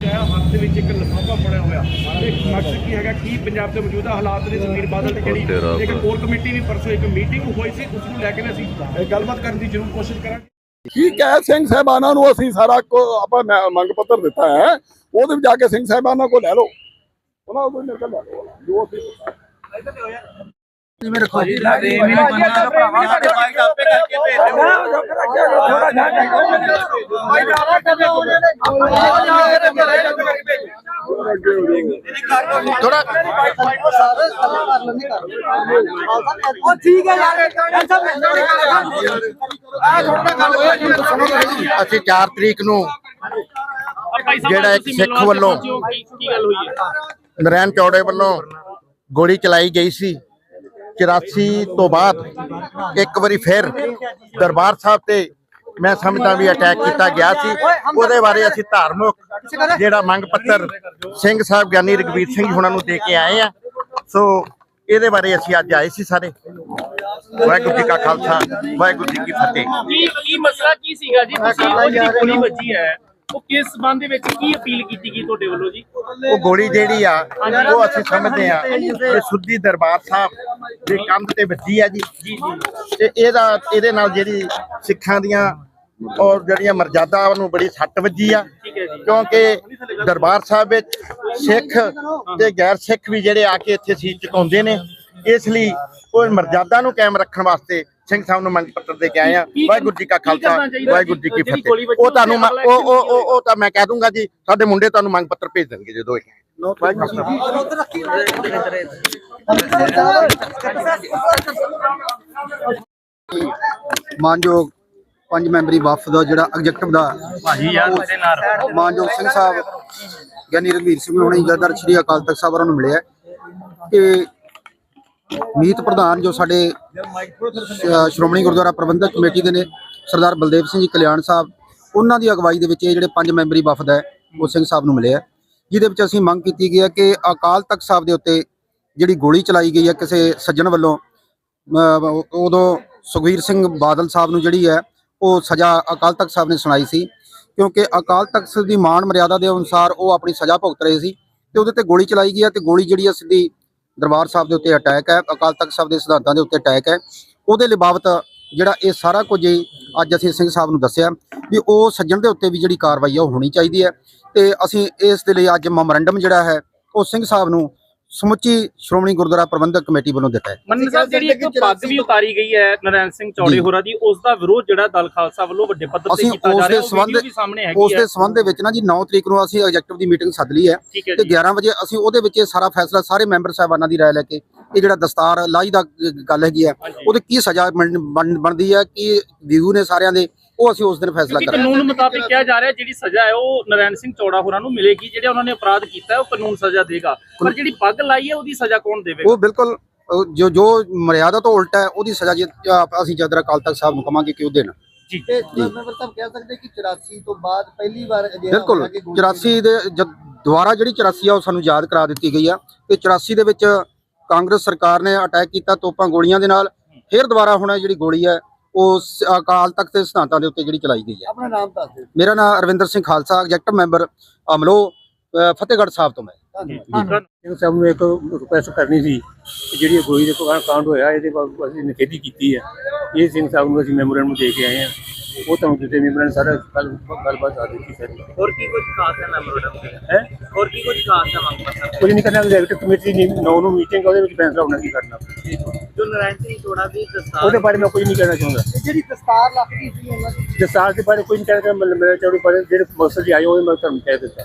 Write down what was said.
ਹੈ ਹੱਥ ਦੇ ਵਿੱਚ ਇੱਕ ਲਿਫਾਫਾ ਫੜਿਆ ਹੋਇਆ। ਇਹ ਮਕਸਦ ਕੀ ਹੈਗਾ? ਕੀ ਪੰਜਾਬ ਦੇ ਮੌਜੂਦਾ ਹਾਲਾਤ ਨੇ ਜ਼ਮੀਰ ਬਾਦਲ ਤੇ ਜਿਹੜੀ ਇੱਕ ਕੋਰ ਕਮੇਟੀ ਵੀ ਪਰਸੋਂ ਇੱਕ ਮੀਟਿੰਗ ਹੋਈ ਸੀ ਉਸ ਨੂੰ ਲੈ ਕੇ ਵੀ ਅਸੀਂ ਗੱਲਬਾਤ ਕਰਨ ਦੀ ਜ਼ਰੂਰ ਕੋਸ਼ਿਸ਼ ਕਰਾਂਗੇ। ਠੀਕ ਹੈ ਸਿੰਘ ਸਾਹਿਬਾਨਾਂ ਨੂੰ ਅਸੀਂ ਸਾਰਾ ਆਪਾਂ ਮੰਗ ਪੱਤਰ ਦਿੱਤਾ ਹੈ ਉਹਦੇ ਵਿੱਚ ਜਾ ਕੇ ਸਿੰਘ ਸਾਹਿਬਾਨਾਂ ਕੋਲ ਲੈ ਲਓ। ਉਹਨਾਂ ਕੋਲ ਮੇਰੇ ਕੋਲ ਲੈ ਲਓ। ਜੋ ਅਸੀਂ ਉਹ ਠੀਕ ਹੈ ਯਾਰ ਅਸੀਂ 4 ਤਰੀਕ ਨੂੰ ਜਿਹੜਾ ਇੱਕ ਸਿੱਖ ਵੱਲੋਂ ਨਰੈਣ ਚੌੜੇ ਵੱਲੋਂ ਗੋਲੀ ਚਲਾਈ ਗਈ ਸੀ 84 ਤੋਂ ਬਾਅਦ ਇੱਕ ਵਾਰੀ ਫਿਰ ਦਰਬਾਰ ਸਾਹਿਬ ਤੇ ਮੈਂ ਸਮਝਦਾ ਵੀ ਅਟੈਕ ਕੀਤਾ ਗਿਆ ਸੀ। ਉਹਦੇ ਬਾਰੇ ਅਸੀਂ ਧਾਰਮਿਕ ਜਿਹੜਾ ਮੰਗ ਪੱਤਰ ਸਿੰਘ ਸਾਹਿਬ ਗਿਆਨੀ ਰਗਵੀਰ ਸਿੰਘ ਜੀ ਹੁਣਾਂ ਨੂੰ ਦੇ ਕੇ ਆਏ ਆ। ਸੋ ਇਹਦੇ ਬਾਰੇ ਅਸੀਂ ਅੱਜ ਆਏ ਸੀ ਸਾਰੇ। ਵਾਹਿਗੁਰੂ ਜੀ ਕਾ ਖਾਲਸਾ ਵਾਹਿਗੁਰੂ ਜੀ ਕੀ ਫਤਿਹ। ਕੀ ਕੀ ਮਸਲਾ ਕੀ ਸੀਗਾ ਜੀ? ਤੁਸੀਂ ਉਹ ਜਿਹੜੀ ਗੋਲੀ ਵੱਜੀ ਹੈ। ਉਹ ਕਿਸ ਸੰਬੰਧ ਦੇ ਵਿੱਚ ਕੀ ਅਪੀਲ ਕੀਤੀ ਗਈ ਤੁਹਾਡੇ ਵੱਲੋਂ ਜੀ? ਉਹ ਗੋਲੀ ਜਿਹੜੀ ਆ ਉਹ ਅਸੀਂ ਸਮਝਦੇ ਆ ਕਿ ਸੁੱਧੀ ਦਰਬਾਰ ਸਾਹਿਬ ਦੇ ਕੰਧ ਤੇ ਵੱਜੀ ਆ ਜੀ। ਤੇ ਇਹਦਾ ਇਹਦੇ ਨਾਲ ਜਿਹੜੀ ਸਿੱਖਾਂ ਦੀਆਂ ਔਰ ਜਿਹੜੀਆਂ ਮਰਜ਼ਾਦਾ ਨੂੰ ਬੜੀ ਸੱਟ ਵੱਜੀ ਆ। ਕਿਉਂਕਿ ਦਰਬਾਰ ਸਾਹਿਬ ਵਿੱਚ ਸਿੱਖ ਤੇ ਗੈਰ ਸਿੱਖ ਵੀ ਜਿਹੜੇ ਆ ਕੇ ਇੱਥੇ ਸੀਸ ਝੁਕਾਉਂਦੇ ਨੇ। ਇਸ ਲਈ ਉਹ ਮਰਜ਼ਾਦਾ ਨੂੰ ਕਾਇਮ ਰੱਖਣ ਵਾਸਤੇ ਸਿੰਘ ਸਾਹਿਬ ਨੂੰ ਮੰਗ ਪੱਤਰ ਦੇ ਕੇ ਆਏ ਆ। ਵਾਹਿਗੁਰੂ ਜੀ ਕਾ ਖਾਲਸਾ ਵਾਹਿਗੁਰੂ ਜੀ ਕੀ ਫਤਿਹ। ਉਹ ਤੁਹਾਨੂੰ ਉਹ ਉਹ ਉਹ ਉਹ ਤਾਂ ਮੈਂ ਕਹਿ ਦੂੰਗਾ ਜੀ ਸਾਡੇ ਮੁੰਡੇ ਤੁਹਾਨੂੰ ਮੰਗ ਪੱਤਰ ਭੇਜ ਦੇਣਗੇ ਜਦੋਂ ਇਹ ਮਾਨਯੋਗ ਪੰਜ ਮੈਂਬਰੀ ਵਫਦ ਦਾ ਜਿਹੜਾ ਐਗਜ਼ੈਕਟਿਵ ਦਾ ਭਾਜੀ ਯਾਰ ਮੇਰੇ ਨਾਲ ਮਾਨਯੋਗ ਸਿੰਘ ਸਾਹਿਬ ਗਿਆਨੀ ਰਘਵੀਰ ਸਿੰਘ ਹੁਣੇ ਜਦਰ ਸ਼੍ਰੀ ਅਕਾਲ ਤਖਤ ਸਾਹਿਬ ਨੂੰ ਮਿਲਿਆ ਕਿ ਮੀਤ ਪ੍ਰਧਾਨ ਜੋ ਸਾਡੇ ਸ਼੍ਰੋਮਣੀ ਗੁਰਦੁਆਰਾ ਪ੍ਰਬੰਧਕ ਕਮੇਟੀ ਦੇ ਨੇ, ਸਰਦਾਰ ਬਲਦੇਵ ਸਿੰਘ ਜੀ ਕਲਿਆਣ ਸਾਹਿਬ, ਉਹਨਾਂ ਦੀ ਅਗਵਾਈ ਦੇ ਵਿੱਚ ਇਹ ਜਿਹੜੇ ਪੰਜ ਮੈਂਬਰੀ ਵਫਦ ਹੈ, ਉਹ ਸਿੰਘ ਸਾਹਿਬ ਨੂੰ ਮਿਲਿਆ ਜਿਹਦੇ ਵਿੱਚ ਅਸੀਂ ਮੰਗ ਕੀਤੀ ਗਈ ਹੈ ਕਿ ਅਕਾਲ ਤਖਤ ਸਾਹਿਬ ਦੇ ਉੱਤੇ ਜਿਹੜੀ ਗੋਲੀ ਚਲਾਈ ਗਈ ਹੈ, ਕਿਸੇ ਸੱਜਣ ਵੱਲੋਂ ਉਦੋਂ ਸੁਖਵੀਰ ਸਿੰਘ ਬਾਦਲ ਸਾਹਿਬ ਨੂੰ ਜਿਹੜੀ ਹੈ, ਉਹ ਸਜ਼ਾ ਅਕਾਲ ਤਖਤ ਸਾਹਿਬ ਨੇ ਸੁਣਾਈ ਸੀ। ਕਿਉਂਕਿ ਅਕਾਲ ਤਖਤ ਦੀ ਮਾਣ ਮਰਿਆਦਾ ਦੇ ਅਨੁਸਾਰ ਉਹ ਆਪਣੀ ਸਜ਼ਾ ਭੁਗਤ ਰਹੇ ਸੀ ਤੇ ਉਹਦੇ ਤੇ ਗੋਲੀ ਚਲਾਈ ਗਈ ਹੈ ਤੇ ਗੋਲੀ ਜਿਹੜੀ ਹੈ ਸਿੱਧੀ ਦਰਬਾਰ ਸਾਹਿਬ ਦੇ ਉੱਤੇ ਅਟੈਕ ਹੈ, ਅਕਾਲ ਤਖਤ ਸਾਹਿਬ ਦੇ ਸਿਧਾਂਤਾਂ ਦੇ ਉੱਤੇ ਅਟੈਕ ਹੈ। ਉਹਦੇ ਲਿਬਾਵਤ ਜਿਹੜਾ ਇਹ ਸਾਰਾ ਕੁਝ ਹੀ ਅੱਜ ਅਸੀਂ ਸਿੰਘ ਸਾਹਿਬ ਨੂੰ ਦੱਸਿਆ ਵੀ ਉਹ ਸੱਜਣ ਦੇ ਉੱਤੇ ਵੀ ਜਿਹੜੀ ਕਾਰਵਾਈ ਹੈ, ਉਹ ਹੋਣੀ ਚਾਹੀਦੀ ਹੈ। ਤੇ ਅਸੀਂ ਇਸ ਦੇ ਲਈ ਅੱਜ ਮੈਮੋਰੰਡਮ ਜਿਹੜਾ ਹੈ, ਉਹ ਸਿੰਘ ਸਾਹਿਬ ਨੂੰ ਸਮੁੱਚੀ ਸ਼੍ਰੋਮਣੀ ਗੁਰਦੁਆਰਾ ਪ੍ਰਬੰਧਕ ਕਮੇਟੀ ਵੱਲੋਂ ਦਿੱਤਾ ਹੈ। ਮੰਨ ਸਾਹਿਬ ਜਿਹੜੀ ਇੱਕ ਪੱਗ ਵੀ ਉਤਾਰੀ ਗਈ ਹੈ ਨਰੈਣ ਸਿੰਘ ਚੌੜੇ। ਹੋਰਾਂ ਦੀ ਉਸ ਦਾ ਵਿਰੋਧ ਜਿਹੜਾ ਦਲ ਖਾਲਸਾ ਵੱਲੋਂ ਵੱਡੇ ਪੱਧਰ ਤੇ ਕੀਤਾ ਉਸ ਜਾ ਰਿਹਾ ਉਹ ਸੰਬੰਧ ਵੀਡੀਓ ਵੀ ਸਾਹਮਣੇ ਉਸ ਹੈਗੀ ਦੇ ਹੈ। ਸੰਬੰਧ ਦੇ ਵਿੱਚ ਨਾ ਜੀ 9 ਤਰੀਕ ਨੂੰ ਅਸੀਂ ਐਗਜ਼ੈਕਟਿਵ ਦੀ ਮੀਟਿੰਗ ਸੱਦ ਲਈ ਹੈ ਹੈ ਤੇ ਜੀ। 11 ਵਜੇ ਅਸੀਂ ਉਹਦੇ ਵਿੱਚ ਇਹ ਸਾਰਾ ਫੈਸਲਾ ਸਾਰੇ ਮੈਂਬਰ ਸਾਹਿਬਾਨਾਂ ਦੀ ਰਾਏ ਲੈ ਕੇ ਇਹ ਜਿਹੜਾ ਦਸਤਾਰ ਲਾਈ ਦਾ ਗੱਲ ਹੈਗੀ ਹਾਂਜੀ। ਉਹਦੀ ਕੀ ਸਜ਼ਾ ਬਣ- ਬਣ- ਬਣਦੀ ਹੈ ਕੀ ਵਿਊ ਨੇ ਸਾਰਿਆਂ ਦੇ ਉਹ ਅਸੀਂ ਉਸ ਦਿਨ ਫੈਸਲਾ ਕਰਾਂਗੇ। ਕਾਨੂੰਨ ਮੁਤਾਬਿਕ ਕਿਹਾ ਜਾ ਰਿਹਾ ਜਿਹੜੀ ਸਜ਼ਾ ਹੈ ਉਹ ਨਰੈਣ ਸਿੰਘ ਚੌੜਾ ਹੋਰਾਂ ਨੂੰ ਮਿਲੇਗੀ ਜਿਹੜੇ ਉਹਨਾਂ ਨੇ ਅਪਰਾਧ ਕੀਤਾ ਹੈ ਉਹ ਕਾਨੂੰਨ ਸਜ਼ਾ ਦੇਗਾ। ਪਰ ਜਿਹੜੀ ਪੱਗ ਲਾਈ ਹੈ ਉਹਦੀ ਸਜ਼ਾ ਕੌਣ ਦੇਵੇਗਾ? ਉਹ ਬਿਲਕੁਲ ਜੋ ਜੋ ਮਰਿਆਦਾ ਤੋਂ ਉਲਟਾ ਹੈ ਉਹਦੀ ਸਜ਼ਾ ਅਸੀਂ ਜਦਰ ਅਕਾਲ ਤਖਤ ਸਾਹਿਬ ਨੂੰ ਕਵਾਂਗੇ ਕਿ ਉਹ ਦੇਣ। ਜੀ। ਤੇ ਮੈਂਬਰ ਸਾਹਿਬ ਕਹਿ ਸਕਦੇ ਕਿ 84 ਤੋਂ ਬਾਅਦ ਪਹਿਲੀ ਵਾਰ ਬਿਲਕੁਲ ਹੋਇਆ ਕਿ ਗੋਲੀ 84 ਦੇ ਦੁਬਾਰਾ ਜਿਹੜੀ 84 ਆ ਉਹ ਸਾਨੂੰ ਯਾਦ ਕਰਾ ਦਿੱਤੀ ਗਈ ਆ। ਤੇ 84 ਦੇ ਵਿੱਚ ਕਾਂਗਰਸ ਸਰਕਾਰ ਨੇ ਅਟੈਕ ਕੀਤਾ ਤੋਪਾਂ ਗੋਲੀਆਂ ਦੇ ਨਾਲ ਫਿਰ ਦੁਬਾਰਾ ਹੁਣ ਇਹ ਜਿਹੜੀ ਗੋਲੀ ਹੈ ਉਹ ਅਕਾਲ ਤਖਤ ਦੇ ਸਿਧਾਂਤਾਂ ਦੇ ਉੱਤੇ ਜਿਹੜੀ ਚਲਾਈ ਗਈ ਹੈ। ਆਪਣਾ ਨਾਮ ਦੱਸ ਦਿਓ। ਮੇਰਾ ਨਾਮ ਅਰਵਿੰਦਰ ਸਿੰਘ ਖਾਲਸਾ ਐਗਜ਼ੈਕਟਿਵ ਮੈਂਬਰ ਅਮਲੋ ਫਤਿਹਗੜ੍ਹ ਸਾਹਿਬ ਤੋਂ ਮੈਂ। ਧੰਨਵਾਦ। ਸਿੰਘ ਸਾਹਿਬ ਨੂੰ ਇੱਕ ਰਿਕੁਐਸਟ ਕਰਨੀ ਸੀ ਕਿ ਜਿਹੜੀ ਇਹ ਗੋਲੀ ਦੇ ਕੋਲ ਕਾਂਡ ਹੋਇਆ ਇਹਦੇ ਬਾਰੇ ਅਸੀਂ ਨਿਖੇਧੀ ਕੀਤੀ ਹੈ। ਇਹ ਸਿੰਘ ਸਾਹਿਬ ਨੂੰ ਅਸੀਂ ਮੈਮੋਰੈਂਡਮ ਦੇ ਕੇ ਆਏ ਹਾਂ। ਉਹ ਤੁਹਾਨੂੰ ਦਿੱਤੇ ਮੈਮੋਰੈਂਡਮ ਸਾਰਾ ਕੱਲ ਗੱਲਬਾਤ ਆ ਦਿੱਤੀ ਸਾਰੀ। ਹੋਰ ਕੀ ਕੁਝ ਖਾਸ ਹੈ ਮੈਮੋਰੰਡਮ ਦੇ ਹੈ? ਹੋਰ ਕੀ ਕੁਝ ਖਾਸ ਹੈ ਮੰਗ ਪੱਤਰ ਕੁਝ ਨਹੀਂ ਕਰਨਾ ਐਗਜ਼ੈਕਟਿਵ ਕਮੇਟੀ ਦੀ ਨੌ ਨੂੰ ਮੀਟਿੰਗ ਉਹਦੇ ਵਿੱਚ ਫੈਸਲਾ ਹੋਣਾ ਕੀ ਕਰਨਾ? ਜੋ ਨਰੈਣ ਸਿੰਘ ਚੌੜਾ ਦੀ ਦਸਤਾਰ ਉਹਦੇ ਬਾਰੇ ਮੈਂ ਕੁਝ ਨਹੀਂ ਕਹਿਣਾ ਚਾਹੁੰਦਾ। ਤੇ ਜਿਹੜੀ ਦਸਤਾਰ ਲੱਗੀ ਸੀ ਉਹਨਾਂ ਦੀ। ਦਸਤਾਰ ਦੇ ਬਾਰੇ ਕੁਝ ਨਹੀਂ ਕਹਿਣਾ ਚਾਹੁੰਦਾ ਮੇਰੇ ਚੌੜੀ ਬਾਰੇ ਜਿਹੜੇ ਦੀ ਆਏ ਉਹ ਮੈਂ ਤੁਹਾਨੂੰ ਕਹਿ ਦਿੱਤਾ।